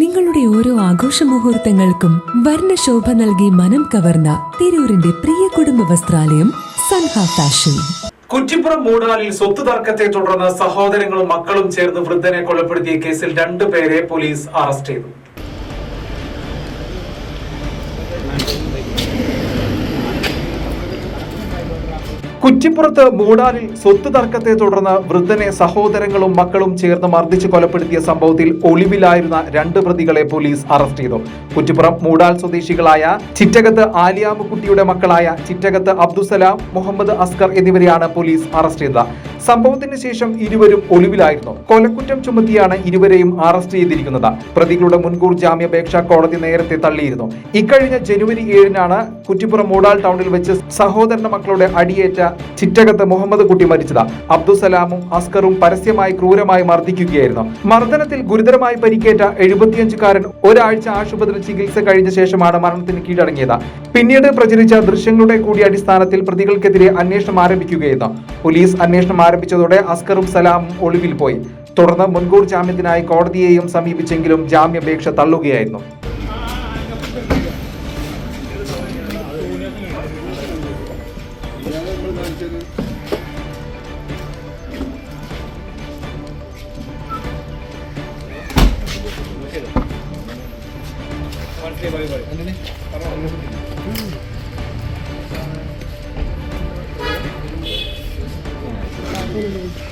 നിങ്ങളുടെ ഓരോ ആഘോഷ മുഹൂർത്തങ്ങൾക്കും വർണശോഭ നൽകി മനം കവർന്ന തിരൂരിന്റെ പ്രിയ കുടുംബ വസ്ത്രാലയം സൻഹ ഫാഷൻ. കുറ്റിപ്പുറം മൂടാലിൽ സ്വത്ത് തർക്കത്തെ തുടർന്ന് സഹോദരങ്ങളും മക്കളും ചേർന്ന് വൃദ്ധനെ കൊലപ്പെടുത്തിയ കേസിൽ രണ്ടുപേരെ പോലീസ് അറസ്റ്റ് ചെയ്തു. കുറ്റിപ്പുറത്ത് മൂടാലിൽ സ്വത്ത് തർക്കത്തെ തുടർന്ന് വൃദ്ധനെ സഹോദരങ്ങളും മക്കളും ചേർന്ന് മർദ്ദിച്ച് കൊലപ്പെടുത്തിയ സംഭവത്തിൽ ഒളിവിലായിരുന്ന രണ്ട് പ്രതികളെ പോലീസ് അറസ്റ്റ് ചെയ്തു. കുറ്റിപ്പുറം മൂടാൽ സ്വദേശികളായ ചിറ്റകത്ത് ആലിയാമുക്കുട്ടിയുടെ മക്കളായ ചിറ്റകത്ത് അബ്ദുസലാം മുഹമ്മദ് അസ്കർ എന്നിവരെയാണ് പോലീസ് അറസ്റ്റ് ചെയ്തത്. സംഭവത്തിന് ശേഷം ഇരുവരും ഒളിവിലായിരുന്നു. കൊലക്കുറ്റം ചുമത്തിയാണ് ഇരുവരെയും അറസ്റ്റ് ചെയ്തിരിക്കുന്നത്. പ്രതികളുടെ മുൻകൂർ ജാമ്യാപേക്ഷ കോടതി നേരത്തെ തള്ളിയിരുന്നു. ഇക്കഴിഞ്ഞ ജനുവരി ഏഴിനാണ് കുറ്റിപ്പുറം മൂടാൽ ടൗണിൽ വെച്ച് സഹോദരന്റെ മക്കളുടെ അടിയേറ്റ ചിറ്റകത്ത് മുഹമ്മദ് കുട്ടി മരിച്ചത്. അബ്ദുസലാമും അസ്കറും പരസ്യമായി ക്രൂരമായി മർദ്ദിക്കുകയായിരുന്നു. മർദ്ദനത്തിൽ ഗുരുതരമായി പരിക്കേറ്റ എഴുപത്തിയഞ്ചുകാരൻ ഒരാഴ്ച ആശുപത്രി ചികിത്സ കഴിഞ്ഞ ശേഷമാണ് മരണത്തിന് കീഴടങ്ങിയത്. പിന്നീട് പ്രചരിച്ച ദൃശ്യങ്ങളുടെ കൂടി അടിസ്ഥാനത്തിൽ പ്രതികൾക്കെതിരെ അന്വേഷണം ആരംഭിക്കുകയായിരുന്നു. പോലീസ് അന്വേഷണം ആരംഭിച്ചതോടെ അസ്കറും സലാം ഒളിവിൽ പോയി. തുടർന്ന് മുൻകൂർ ജാമ്യത്തിനായി കോടതിയെയും സമീപിച്ചെങ്കിലും ജാമ്യാപേക്ഷ തള്ളുകയായിരുന്നു. village.